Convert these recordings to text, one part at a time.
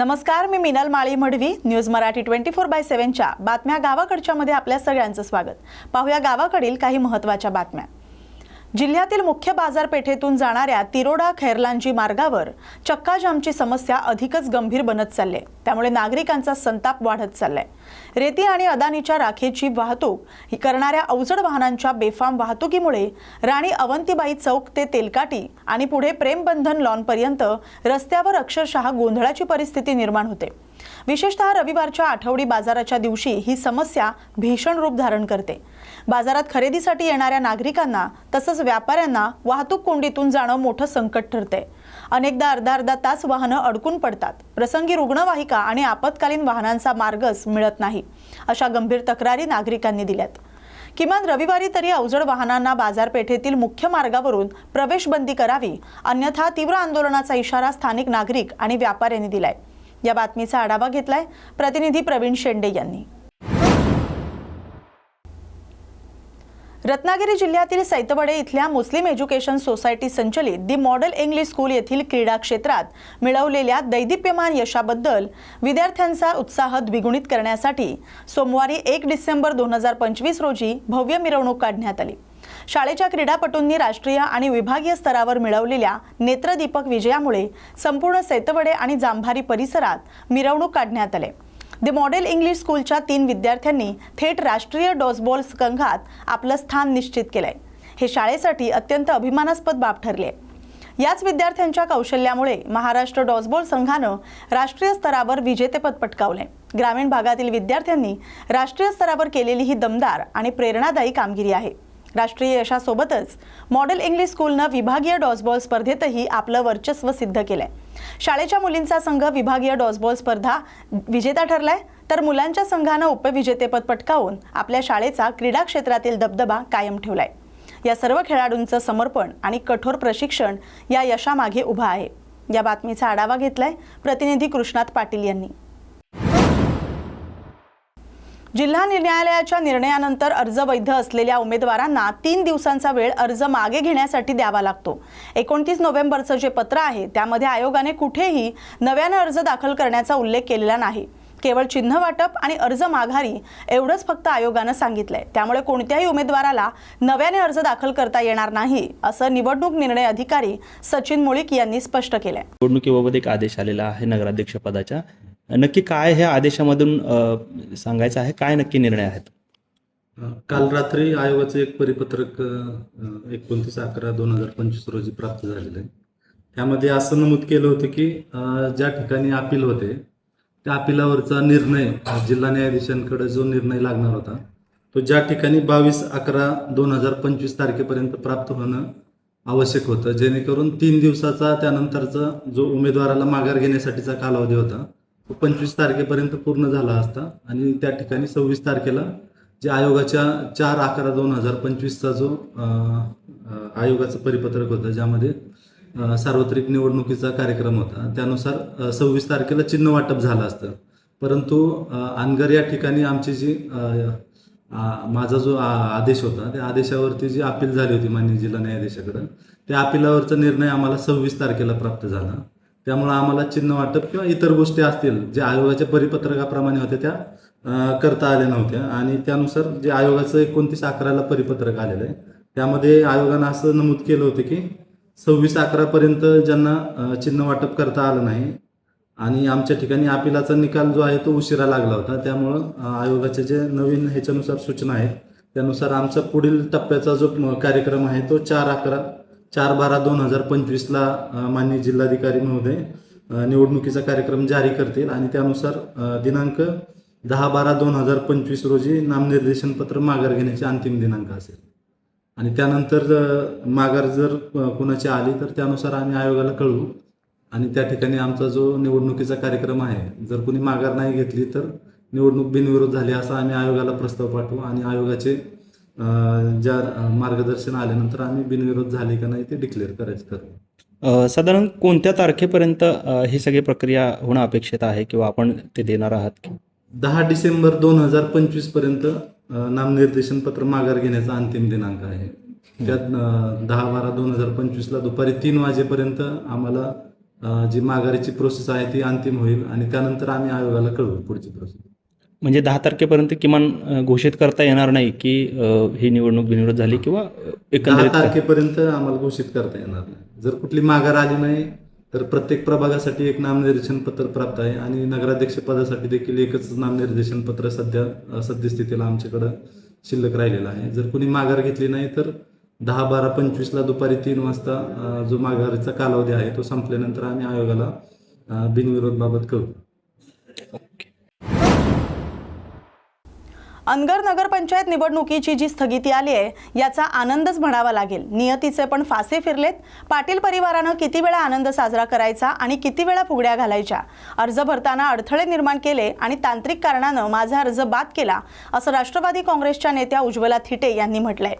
नमस्कार मी Minal Mali Madhavi news Marathi twenty four by सेव्हनच्या बातम्या गावाकडच्या मध्ये आपल्या सगळ्यांचं स्वागत. पाहूया गावाकडील काही महत्त्वाच्या बातम्या. जिल्ह्यातील मुख्य बाजारपेठेतून जाणाऱ्या तिरोडा खैरलांजी मार्गावर चक्काजामची समस्या अधिकच गंभीर बनत चालली आहे. त्यामुळे नागरिकांचा संताप वाढत चाललाय रेती आणि अदानीच्या राखेची वाहतूक ही करणाऱ्या अवजड वाहनांच्या बेफाम वाहतुकीमुळे राणी अवंतीबाई चौक ते तेलकाटी आणि पुढे प्रेमबंधन लॉनपर्यंत रस्त्यावर अक्षरशः गोंधळाची परिस्थिती निर्माण होते विशेषतः रविवारच्या आठवडी बाजाराच्या दिवशी ही समस्या भीषण रूप धारण करते. बाजारात खरेदीसाठी येणाऱ्या नागरिकांना तसंच व्यापाऱ्यांना वाहतूक कोंडीतून जाणं मोठं संकट ठरते. अनेकदा अर्धा अर्धा तास वाहनं अडकून पडतात. प्रसंगी रुग्णवाहिका आणि आपत्कालीन वाहनांचा मार्गच मिळत नाही अशा गंभीर तक्रारी नागरिकांनी दिल्यात. किमान रविवारी तरी अवजड वाहनांना बाजारपेठेतील मुख्य मार्गावरून प्रवेशबंदी करावी अन्यथा तीव्र आंदोलनाचा इशारा स्थानिक नागरिक आणि व्यापाऱ्यांनी दिलाय. या बातमीचा आढावा घेतलाय प्रतिनिधी प्रवीण शेंडे यांनी. रत्नागिरी जिल्ह्यातील सैतवडे इथल्या मुस्लिम एज्युकेशन सोसायटी संचलित दी मॉडेल इंग्लिश स्कूल येथील क्रीडा क्षेत्रात मिळवलेल्या दैदिप्यमान यशाबद्दल विद्यार्थ्यांचा उत्साह द्विगुणित करण्यासाठी सोमवारी एक डिसेंबर दोन हजार पंचवीस रोजी भव्य मिरवणूक काढण्यात आली. शाळेच्या क्रीडापटूंनी राष्ट्रीय आणि विभागीय स्तरावर मिळवलेल्या नेत्रदीपक विजयामुळे संपूर्ण सैतवडे आणि जांभारी परिसरात मिरवणूक काढण्यात आले. द मॉडेल इंग्लिश स्कूलच्या तीन विद्यार्थ्यांनी थेट राष्ट्रीय डॉसबॉल संघात आपलं स्थान निश्चित केलंय. हे शाळेसाठी अत्यंत अभिमानास्पद बाब ठरले. आहे याच विद्यार्थ्यांच्या कौशल्यामुळे महाराष्ट्र डॉसबॉल संघानं राष्ट्रीय स्तरावर विजेतेपद पटकावले ग्रामीण भागातील विद्यार्थ्यांनी राष्ट्रीय स्तरावर केलेली ही दमदार आणि प्रेरणादायी कामगिरी आहे. राष्ट्रीय यशासोबतच मॉडेल इंग्लिश स्कूलनं विभागीय डॉसबॉल स्पर्धेतही आपलं वर्चस्व सिद्ध केलंय. शाळेच्या मुलींचा संघ विभागीय डॉसबॉल स्पर्धा विजेता ठरलाय तर मुलांच्या संघानं उपविजेतेपद पटकावून आपल्या शाळेचा क्रीडा क्षेत्रातील दबदबा कायम ठेवलाय. या सर्व खेळाडूंचं समर्पण आणि कठोर प्रशिक्षण या यशामागे उभं आहे. या बातमीचा आढावा घेतलाय प्रतिनिधी कृष्णात पाटील यांनी. जिल्हा न्यायालयाच्या निर्णयानंतर अर्ज वैध असलेल्या उमेदवारांना तीन दिवसांचा वेळ अर्ज मागे घेण्यासाठी द्यावा लागतो. एकोणतीस नोव्हेंबरचं जे पत्र आहे त्यामध्ये आयोगाने कुठेही नव्यानं अर्ज दाखल करण्याचा उल्लेख केलेला नाही. केवळ चिन्ह वाटप आणि अर्ज माघारी एवढंच फक्त आयोगानं सांगितलंय. त्यामुळे कोणत्याही उमेदवाराला नव्याने अर्ज दाखल करता येणार नाही असं निवडणूक निर्णय अधिकारी सचिन मुळीक यांनी स्पष्ट केलंय. निवडणुकीबाबत एक आदेश आलेला आहे नगराध्यक्ष पदाच्या. नक्की काय हे आदेशामधून सांगायचं आहे? काय नक्की निर्णय आहेत? काल रात्री आयोगाचं एक परिपत्रक एकोणतीस अकरा दोन हजार पंचवीस रोजी प्राप्त झालेलं आहे. त्यामध्ये असं नमूद केलं होतं की ज्या ठिकाणी अपील होते त्या अपिलावरचा निर्णय जिल्हा न्यायाधीशांकडे जो निर्णय लागणार होता तो ज्या ठिकाणी बावीस अकरा दोन हजार पंचवीस तारखेपर्यंत प्राप्त होणं आवश्यक होतं जेणेकरून तीन दिवसाचा त्यानंतरचा जो उमेदवाराला माघार घेण्यासाठीचा कालावधी होता तो पंचवीस तारखेपर्यंत पूर्ण झाला असता. आणि त्या ठिकाणी सव्वीस तारखेला जे आयोगाच्या चार अकरा दोन हजार पंचवीसचा जो आयोगाचं परिपत्रक होतं ज्यामध्ये सार्वत्रिक निवडणुकीचा कार्यक्रम होता त्यानुसार सव्वीस तारखेला चिन्ह वाटप झालं असतं. परंतु अनगर या ठिकाणी आमची जी माझा जो आदेश होता त्या आदेशावरती जी अपील झाली होती माननीय जिल्हा न्यायाधीशाकडं त्या अपिलावरचा निर्णय आम्हाला सव्वीस तारखेला प्राप्त झाला. त्यामुळं आम्हाला चिन्ह वाटप किंवा इतर गोष्टी असतील जे आयोगाच्या परिपत्रकाप्रमाणे होत्या त्या करता आल्या नव्हत्या. आणि त्यानुसार जे आयोगाचं एकोणतीस अकराला परिपत्रक आलेलं आहे त्यामध्ये आयोगानं असं नमूद केलं होतं की सव्वीस अकरापर्यंत ज्यांना चिन्ह वाटप करता आलं नाही आणि आमच्या ठिकाणी अपिलाचा निकाल जो आहे तो उशिरा लागला होता. त्यामुळं आयोगाचे जे नवीन ह्याच्यानुसार सूचना आहेत त्यानुसार आमचा पुढील टप्प्याचा जो कार्यक्रम आहे तो चार अकरा चार बारा दोन हजार पंचवीसला माननीय जिल्हाधिकारी महोदय निवडणुकीचा कार्यक्रम जारी करतील आणि त्यानुसार दिनांक दहा बारा दोन हजार पंचवीस रोजी नामनिर्देशन पत्र माघार घेण्याचे अंतिम दिनांक असेल. आणि त्यानंतर माघार जर कोणाची आली तर त्यानुसार आम्ही आयोगाला कळवू. आणि त्या ठिकाणी आमचा जो निवडणुकीचा कार्यक्रम आहे जर कोणी माघार नाही घेतली तर निवडणूक बिनविरोध झाली असा आम्ही आयोगाला प्रस्ताव पाठवू आणि आयोगाचे ज्या मार्गदर्शन आल्यानंतर आम्ही बिनविरोध झाले का नाही ते डिक्लेअर करायचं ठरवू अ, साधारण कोणत्या तारखेपर्यंत ही सगळी प्रक्रिया होणं अपेक्षित आहे किंवा आपण ते देणार आहात की? दहा डिसेंबर दोन हजार पंचवीसपर्यंत नामनिर्देशन पत्र माघार घेण्याचा अंतिम दिनांक आहे. त्यात दहा बारा दोन हजार पंचवीसला दुपारी तीन वाजेपर्यंत आम्हाला जी माघारीची प्रोसेस आहे ती अंतिम होईल आणि त्यानंतर आम्ही आयोगाला कळवू पुढची प्रोसेस म्हणजे दहा तारखेपर्यंत किमान घोषित करता येणार नाही की ही निवडणूक बिनविरोध झाली किंवा एकंदरीत तारखेपर्यंत आम्हाला घोषित करता येणार नाही. जर कुठली माघार आली नाही तर प्रत्येक प्रभागासाठी एक नामनिर्देशन पत्र प्राप्त आहे आणि नगराध्यक्ष पदासाठी देखील एकच नामनिर्देशन पत्र सध्या सद्यस्थितीला आमच्याकडं शिल्लक राहिलेलं आहे. जर कुणी माघार घेतली नाही तर दहा बारा पंचवीसला दुपारी तीन वाजता जो माघारीचा कालावधी आहे तो संपल्यानंतर आम्ही आयोगाला बिनविरोध बाबत कळू अनगर नगरपंचायत निवडणुकीची जी स्थगिती आली आहे याचा आनंदच म्हणावा लागेल. नियतीचे पण फासे फिरलेत. पाटील परिवारानं किती वेळा आनंद साजरा करायचा आणि किती वेळा फुगड्या घालायच्या? अर्ज भरताना अडथळे निर्माण केले आणि तांत्रिक कारणानं माझा अर्ज बाद केला असं राष्ट्रवादी काँग्रेसच्या नेत्या उज्ज्वला थिटे यांनी म्हटलंय.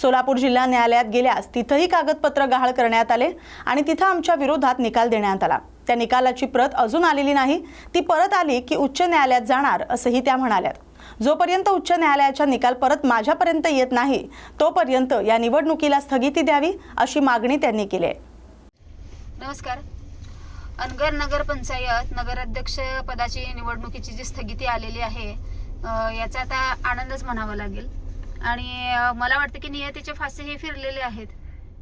सोलापूर जिल्हा न्यायालयात गेल्यास तिथंही कागदपत्र गहाळ करण्यात आले आणि तिथं आमच्या विरोधात निकाल देण्यात आला. त्या निकालाची प्रत अजून आलेली नाही. ती परत आली की उच्च न्यायालयात जाणार असंही त्या म्हणाल्यात. जोपर्यंत उच्च न्यायालयाचा निकाल परत माझ्यापर्यंत येत नाही तोपर्यंत या निवडणुकीला स्थगिती द्यावी अशी मागणी त्यांनी केली आहे. नमस्कार. अनगर नगर पंचायत नगराध्यक्ष पदाची निवडणुकीची जी स्थगिती आलेली आहे याचा आता आनंदच म्हणावा लागेल. आणि मला वाटतं की नियतीचे फासे हे फिरलेले आहेत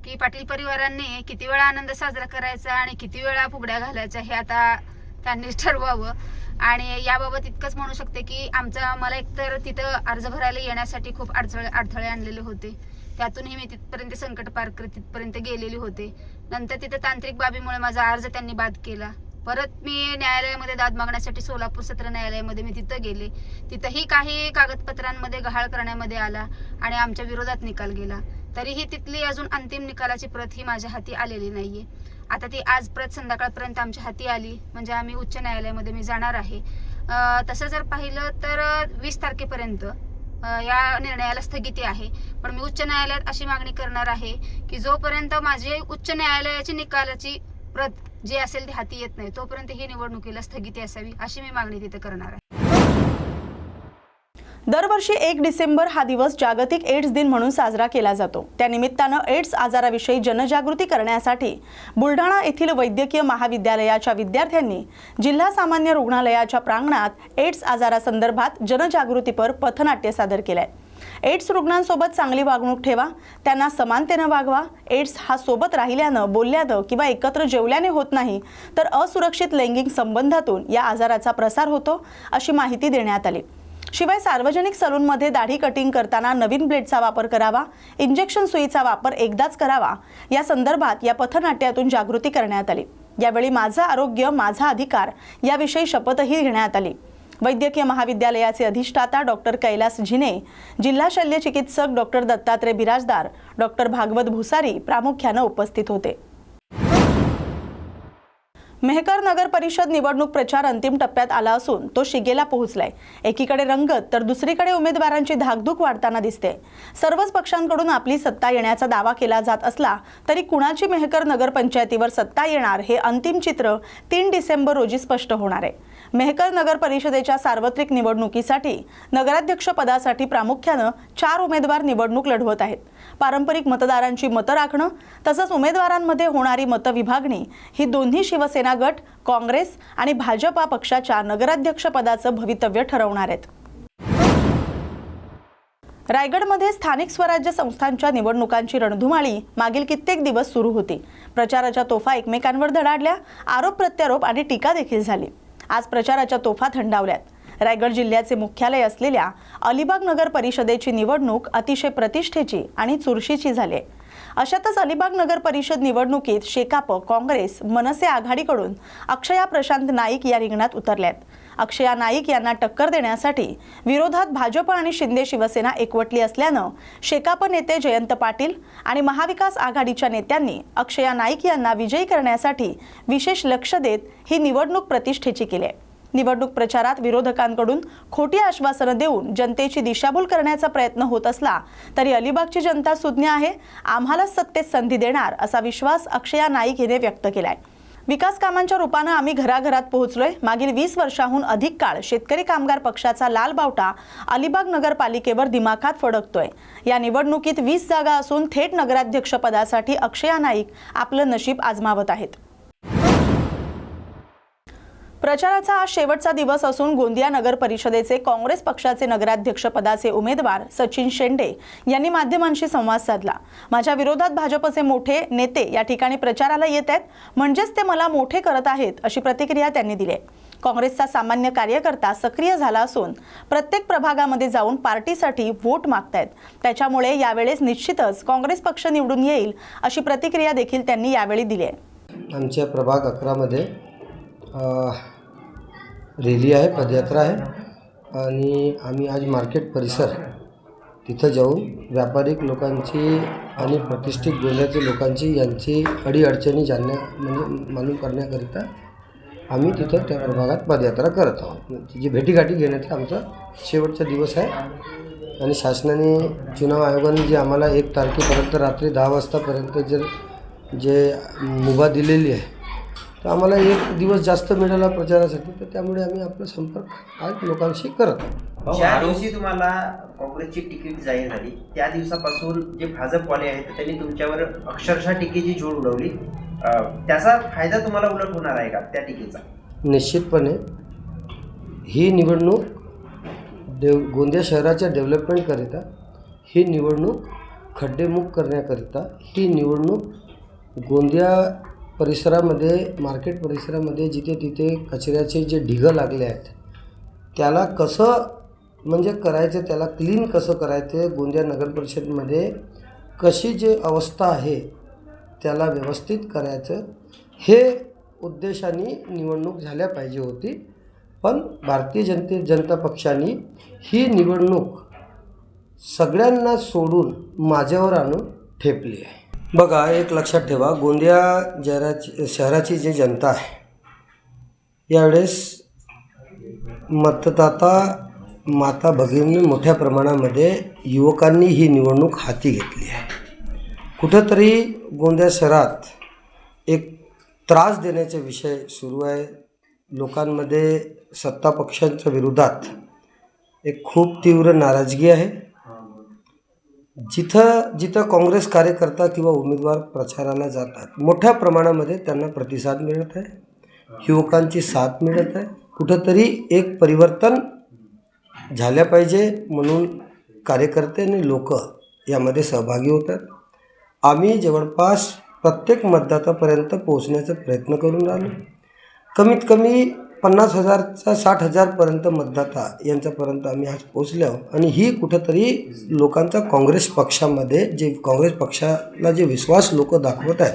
की पाटील परिवारांनी किती वेळा आनंद साजरा करायचा आणि किती वेळा फुगड्या घालायच्या हे आता त्यांनीच ठरवावं. आणि याबाबत इतकंच म्हणू शकते की आमचा मला एकतर तिथं अर्ज भरायला येण्यासाठी खूप अडथळे अडथळे आणलेले होते. त्यातूनही मी तिथपर्यंत संकट पार करत तिथपर्यंत गेलेली होते. नंतर तिथं तांत्रिक बाबीमुळे माझा अर्ज त्यांनी बाद केला. परत मी न्यायालयामध्ये दाद मागण्यासाठी सोलापूर सत्र न्यायालयामध्ये मी तिथं गेले. तिथंही काही कागदपत्रांमध्ये गहाळ करण्यामध्ये आला आणि आमच्या विरोधात निकाल गेला. तरीही तिथली अजून अंतिम निकालाची प्रत ही माझ्या हाती आलेली नाहीये. आता ती आज प्रत संध्याकाळपर्यंत आमच्या हाती आली म्हणजे आम्ही उच्च न्यायालयामध्ये मी जाणार आहे. तसं जर पाहिलं तर वीस तारखेपर्यंत या निर्णयाला स्थगिती आहे. पण मी उच्च न्यायालयात अशी मागणी करणार आहे की जोपर्यंत माझी उच्च न्यायालयाची निकालाची प्रत जी असेल ती हाती येत नाही तोपर्यंत ही निवडणुकीला स्थगिती असावी अशी मी मागणी तिथे करणार आहे. दरवर्षी एक डिसेंबर हा दिवस जागतिक एड्स दिन म्हणून साजरा केला जातो. त्यानिमित्तानं एड्स आजाराविषयी जनजागृती करण्यासाठी बुलढाणा येथील वैद्यकीय महाविद्यालयाच्या विद्यार्थ्यांनी जिल्हा सामान्य रुग्णालयाच्या प्रांगणात एड्स आजारासंदर्भात जनजागृतीपर पथनाट्य सादर केलंय. एड्स रुग्णांसोबत चांगली वागणूक ठेवा त्यांना समानतेनं वागवा एड्स हा सोबत राहिल्यानं बोलल्यानं किंवा एकत्र जेवल्याने होत नाही तर असुरक्षित लैंगिक संबंधातून या आजाराचा प्रसार होतो अशी माहिती देण्यात आली. शिवाय सार्वजनिक सलूनमध्ये दाढी कटिंग करताना नवीन ब्लेडचा वापर करावा इंजेक्शन सुईचा वापर एकदाच करावा या संदर्भात या पथनाट्यातून जागृती करण्यात आली. यावेळी माझं आरोग्य माझा अधिकार याविषयी शपथही घेण्यात आली. वैद्यकीय महाविद्यालयाचे अधिष्ठाता डॉक्टर कैलास झिने जिल्हा शल्य चिकित्सक डॉक्टर दत्तात्रय बिराजदार डॉक्टर भागवत भुसारी प्रामुख्यानं उपस्थित होते. मेहकर नगर परिषद निवडणूक प्रचार अंतिम टप्प्यात आला असून तो शिगेला पोहोचलाय. एकीकडे रंगत तर दुसरीकडे उमेदवारांची धाकधूक वाढताना दिसते. सर्वच पक्षांकडून आपली सत्ता येण्याचा दावा केला जात असला तरी कुणाची मेहकर नगरपंचायतीवर सत्ता येणार हे अंतिम चित्र तीन डिसेंबर रोजी स्पष्ट होणार आहे. मेहकर नगर परिषदेच्या सार्वत्रिक निवडणुकीसाठी नगराध्यक्ष पदासाठी प्रामुख्यानं चार उमेदवार निवडणूक लढवत आहेत. पारंपरिक मतदारांची मतं राखणं तसंच उमेदवारांमध्ये होणारी मतविभागणी ही दोन्ही शिवसेना गट काँग्रेस आणि भाजपा पक्षाच्या नगराध्यक्ष पदाचं भवितव्य ठरवणार आहेत. रायगडमध्ये स्थानिक स्वराज्य संस्थांच्या निवडणुकांची रणधुमाळी मागील कित्येक दिवस सुरू होती. प्रचाराच्या तोफा एकमेकांवर धडाडल्या आरोप प्रत्यारोप आणि टीका देखील झाली. आज प्रचाराच्या तोफा थंडावल्यात. रायगड जिल्ह्याचे मुख्यालय असलेल्या अलिबाग नगर परिषदेची निवडणूक अतिशय प्रतिष्ठेची आणि चुरशीची झाली आहे अशातच अलिबाग नगर परिषद निवडणुकीत शेकाप काँग्रेस मनसे आघाडीकडून अक्षया प्रशांत नाईक या रिंगणात उतरल्यात. अक्षया नाईक यांना टक्कर देण्यासाठी विरोधात भाजप आणि शिंदे शिवसेना एकवटली असल्यानं शेकाप नेते जयंत पाटील आणि महाविकास आघाडीच्या नेत्यांनी अक्षया नाईक यांना विजयी करण्यासाठी विशेष लक्ष देत ही निवडणूक प्रतिष्ठेची केली आहे. निवडणूक प्रचारात विरोधकांकडून खोटी आश्वासनं देऊन जनतेची दिशाभूल करण्याचा प्रयत्न होत असला तरी अलिबागची जनता सुज्ञ आहे आम्हालाच सत्तेत संधी देणार असा विश्वास अक्षया नाईक हिने व्यक्त केलाय. विकास कामांच्या रूपानं आम्ही घराघरात पोहोचलोय. मागील वीस वर्षाहून अधिक काळ शेतकरी कामगार पक्षाचा लाल बावटा अलिबाग नगरपालिकेवर दिमाखात फडकतोय. या निवडणुकीत वीस जागा असून थेट नगराध्यक्षपदासाठी अक्षया नाईक आपलं नशीब आजमावत आहेत. प्रचाराचा आज शेवटचा दिवस असून गोंदिया नगर परिषदेचे काँग्रेस पक्षाचे नगराध्यक्ष पदाचे उमेदवार सचिन शेंडे यांनी माध्यमांशी संवाद साधला. माझ्या विरोधात भाजपचे मोठे नेते या ठिकाणी प्रचाराला येत आहेत. म्हणजेच ते मला मोठे करत आहेत अशी प्रतिक्रिया त्यांनी दिली. काँग्रेसचा सामान्य कार्यकर्ता सक्रिय झाला असून प्रत्येक प्रभागामध्ये जाऊन पार्टीसाठी व्होट मागतायत. त्याच्यामुळे यावेळेस निश्चितच काँग्रेस पक्ष निवडून येईल अशी प्रतिक्रिया देखील त्यांनी यावेळी दिली आहे. आमच्या प्रभाग अकरामध्ये रॅली आहे पदयात्रा आहे. आणि आम्ही आज मार्केट परिसर तिथं जाऊन व्यापारिक लोकांची आणि प्रतिष्ठित गोंद्याच्या लोकांची यांची अडीअडचणी जाणण्या म्हणजे मालूम करण्याकरिता आम्ही तिथं त्या प्रभागात पदयात्रा करत आहोत. म्हणजे तिची भेटीगाठी घेण्याचा आमचा शेवटचा दिवस आहे. आणि शासनाने चुनाव आयोगाने जे आम्हाला एक तारखेपर्यंत रात्री दहा वाजतापर्यंत जर जे मुभा दिलेली आहे तर आम्हाला एक दिवस जास्त मिळाला प्रचारासाठी. तर त्यामुळे आम्ही आपला संपर्क आज लोकांशी करत आहोत. ज्या दिवशी तुम्हाला काँग्रेसची तिकीट जाहीर झाली त्या दिवसापासून जे भाजपवाले आहेत त्यांनी तुमच्यावर अक्षरशः टीकेची झोड उडवली. त्याचा फायदा तुम्हाला उलट होणार आहे का त्या टीकेचा? निश्चितपणे. ही निवडणूक डेव गोंदिया शहराच्या डेव्हलपमेंटकरिता ही निवडणूक खड्डेमुक्त करण्याकरिता ही निवडणूक गोंदिया परिसरामध्ये मार्केट परिसरामध्ये जिथे तिथे कचऱ्याचे जे ढिगं लागले आहेत त्याला कसं म्हणजे करायचं त्याला क्लीन कसं करायचं गोंदिया नगर परिषदमध्ये कशी जी अवस्था आहे त्याला व्यवस्थित करायचं हे उद्देशाने निवडणूक झाल्या पाहिजे होती. पण भारतीय जनते जनता पक्षाने ही निवडणूक सगळ्यांना सोडून माझ्यावर आणून ठेपली आहे. बघा एक लक्षात ठेवा गोंदिया जराची शहराची जी जनता आहे यावेळेस मतदाता माता भगिनी मोठ्या प्रमाणामध्ये युवकांनी ही निवडणूक हाती घेतली आहे. कुठंतरी गोंदिया शहरात एक त्रास देण्याचे विषय सुरू आहे. लोकांमध्ये सत्ता पक्षांच्या विरोधात एक खूप तीव्र नाराजगी आहे. जिथं जिथं काँग्रेस कार्यकर्ता किंवा उमेदवार प्रचाराला जातात मोठ्या प्रमाणामध्ये त्यांना प्रतिसाद मिळत आहे. युवकांची साथ मिळत आहे. कुठंतरी एक परिवर्तन झाल्या पाहिजे म्हणून कार्यकर्ते आणि लोक यामध्ये सहभागी होतात. आम्ही जवळपास प्रत्येक मतदातापर्यंत पोहोचण्याचा प्रयत्न करून राहिलो कमीत कमी पन्नास हजारचा साठ हजारपर्यंत मतदाता यांच्यापर्यंत आम्ही आज पोचलो आणि ही कुठंतरी लोकांचा काँग्रेस पक्षामध्ये जे काँग्रेस पक्षाला जे विश्वास लोक दाखवत आहेत.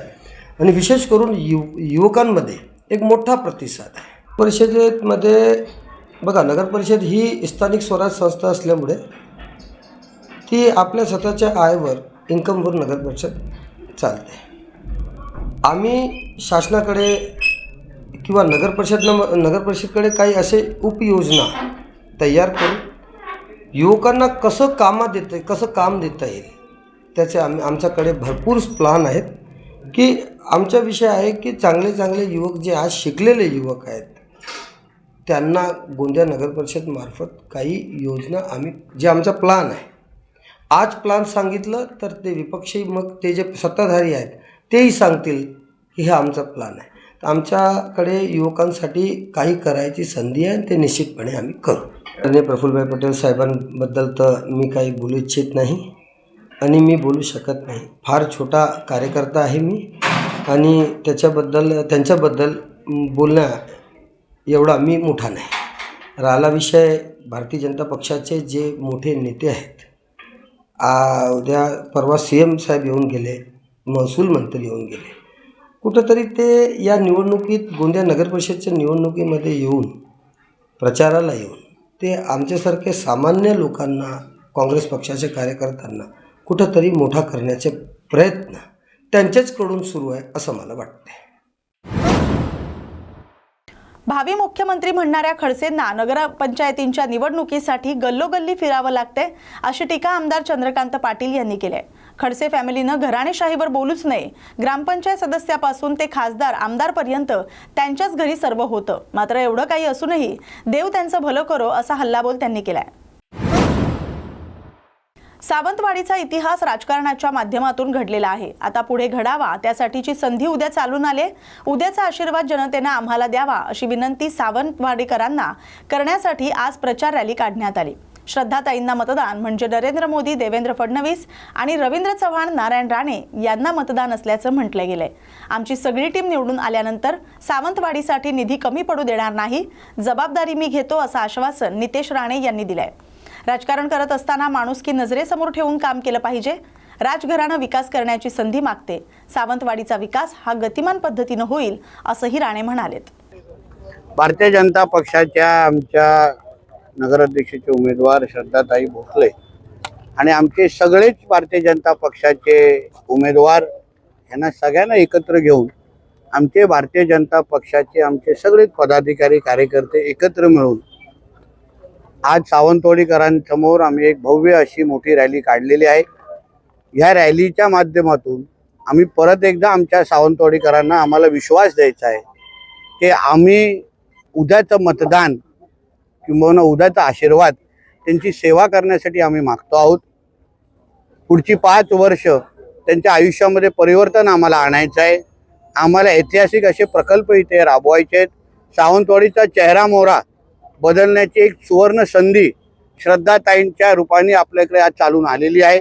आणि विशेष करून यु युवकांमध्ये एक मोठा प्रतिसाद आहे. परिषदेमध्ये बघा नगरपरिषद ही स्थानिक स्वराज संस्था असल्यामुळे ती आपल्या स्वतःच्या आयवर इन्कमवर नगरपरिषद चालते. आम्ही शासनाकडे किंवा नगर परिषदनं नगर परिषदकडे काही असे उपयोजना तयार करून युवकांना कसं कामात देता कसं काम देता येईल त्याचे आम आमच्याकडे भरपूर प्लान आहेत. की आमचा विषय आहे की चांगले चांगले युवक जे आज शिकलेले युवक आहेत त्यांना गोंदिया नगर परिषदमार्फत काही योजना आम्ही जे आमचा प्लान आहे. आज प्लान सांगितलं तर ते विपक्षी मग ते जे सत्ताधारी आहेत तेही सांगतील की हे आमचा प्लान आहे. तर आमच्याकडे युवकांसाठी काही करायची संधी आहे आणि ते निश्चितपणे आम्ही करू. आणि प्रफुल्लभाई पटेल साहेबांबद्दल तर मी काही बोलू इच्छित नाही आणि मी बोलू शकत नाही. फार छोटा कार्यकर्ता आहे मी आणि त्याच्याबद्दल त्यांच्याबद्दल बोलण्या एवढा मी मोठा नाही. राहिला विषय भारतीय जनता पक्षाचे जे मोठे नेते आहेत आ, उद्या परवा सी एम साहेब येऊन गेले महसूल मंत्री येऊन गेले. कुठंतरी ते या निवडणुकीत गोंदिया नगर परिषदच्या निवडणुकीमध्ये येऊन प्रचाराला येऊन ते आमच्यासारखे सामान्य लोकांना काँग्रेस पक्षाच्या कार्यकर्त्यांना कुठंतरी मोठा करण्याचे प्रयत्न त्यांच्याचकडून सुरू आहे असं मला वाटतं भावी मुख्यमंत्री म्हणणाऱ्या खडसेंना नगरपंचायतींच्या निवडणुकीसाठी गल्लोगल्ली फिरावं लागते अशी टीका आमदार चंद्रकांत पाटील यांनी केली आहे खडसे फॅमिलीनं घराणेशाहीवर बोलूच नये. ग्रामपंचायत सदस्यापासून ते खासदार आमदारपर्यंत त्यांच्याच घरी सर्व होतं. मात्र एवढं काही असूनही देव त्यांचं भलं करो असा हल्लाबोल त्यांनी केलाय. सावंतवाडीचा इतिहास राजकारणाच्या माध्यमातून घडलेला आहे. आता पुढे घडावा त्यासाठीची संधी उद्या चालून आले. उद्याचा आशीर्वाद जनतेनं आम्हाला द्यावा अशी विनंती सावंतवाडीकरांना करण्यासाठी आज प्रचार रॅली काढण्यात आली. श्रद्धाताईंना मतदान. म्हणजे नरेंद्र मोदी देवेंद्र फडणवीस आणि रवींद्र चव्हाण नारायण राणे यांना मतदान असल्याचं म्हटलं गेलंय. आमची सगळी टीम निवडून आल्यानंतर सावंतवाडीसाठी निधी कमी पडू देणार नाही जबाबदारी मी घेतो असं आश्वासन नितेश राणे यांनी दिलंय. राजकारण करत असताना माणूस की नजरेसमोर ठेवून काम केलं पाहिजे राजघराणं विकास करण्याची संधी मागते सावंतवाडीचा विकास हा गतिमान पद्धतीनं होईल असंही राणे म्हणालेत. भारतीय जनता पक्षाच्या आमच्या नगराध्यक्षाचे उमेदवार श्रद्धाताई भोसले आणि आमचे सगळेच भारतीय जनता पक्षाचे उमेदवार यांना सगळ्यांना एकत्र घेऊन आमचे भारतीय जनता पक्षाचे आमचे सगळेच पदाधिकारी कार्यकर्ते एकत्र मिळून आज सावंतवाडीकरांसमोर आम्ही एक भव्य अशी मोठी रॅली काढलेली आहे. ह्या रॅलीच्या माध्यमातून आम्ही परत एकदा आमच्या सावंतवाडीकरांना आम्हाला विश्वास द्यायचा आहे की आम्ही उद्याचं मतदान किंबहुना उद्याचा आशीर्वाद त्यांची सेवा करण्यासाठी आम्ही मागतो आहोत. पुढची पाच वर्ष त्यांच्या आयुष्यामध्ये परिवर्तन आम्हाला आणायचं आहे. आम्हाला ऐतिहासिक असे प्रकल्प इथे राबवायचे आहेत. सावंतवाडीचा चेहरा मोहरा बदलण्याची एक सुवर्ण संधी श्रद्धाताईंच्या रूपाने आपल्याकडे आज चालून आलेली आहे.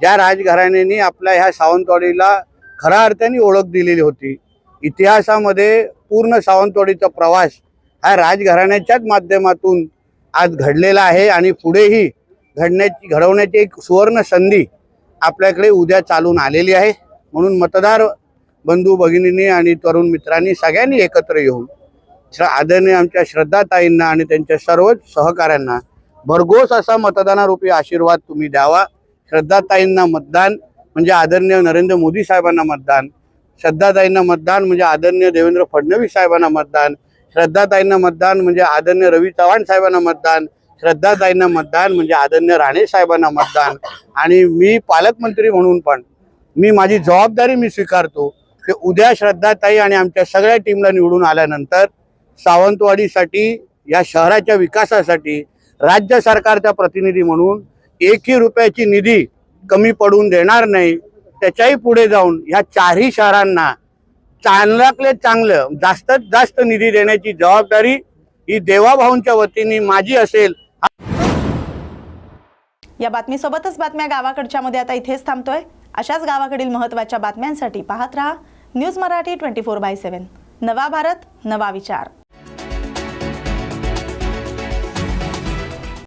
ज्या राजघराण्याने आपल्या ह्या सावंतवाडीला खऱ्या अर्थाने ओळख दिलेली होती. इतिहासामध्ये पूर्ण सावंतवाडीचा प्रवास हा राजघराण्याच्याच माध्यमातून आज घडलेला आहे आणि पुढेही घडण्याची घडवण्याची एक सुवर्ण संधी आपल्याकडे उद्या चालून आलेली आहे. म्हणून मतदार बंधू भगिनींनी आणि तरुण मित्रांनी सगळ्यांनी एकत्र येऊन श्र आदरणीय आमच्या श्रद्धाताईंना आणि त्यांच्या सर्वच सहकाऱ्यांना भरघोस असा मतदानारूपी आशीर्वाद तुम्ही द्यावा. श्रद्धाताईंना मतदान म्हणजे आदरणीय नरेंद्र मोदी साहेबांना मतदान. श्रद्धाताईंना मतदान म्हणजे आदरणीय देवेंद्र फडणवीस साहेबांना मतदान. श्रद्धाताईंना मतदान म्हणजे आदरणीय रवी चव्हाण साहेबांना मतदान श्रद्धाताईंना मतदान म्हणजे आदरणीय राणे साहेबांना मतदान. आणि मी पालकमंत्री म्हणून पण मी माझी जबाबदारी मी स्वीकारतो की उद्या श्रद्धाताई आणि आमच्या सगळ्या टीमला निवडून आल्यानंतर सावंतवाडीसाठी या शहराच्या विकासासाठी राज्य सरकारचा प्रतिनिधी म्हणून एकही रुपयाची निधी कमी पडून देणार नाही त्याच्याही पुढे जाऊन ह्या चारही शहरांना चांगल्यातले चांगलं जास्तीत जास्त निधी देण्याची जबाबदारी ही देवाभाऊंच्या वतीने माझी असेल. या बातमीसोबतच बातम्या गावाकडच्या मध्ये आता इथेच थांबतोय. अशाच गावाकडील महत्त्वाच्या बातम्यांसाठी पाहत रहा news Marathi twenty four by seven. नवा भारत नवा विचार.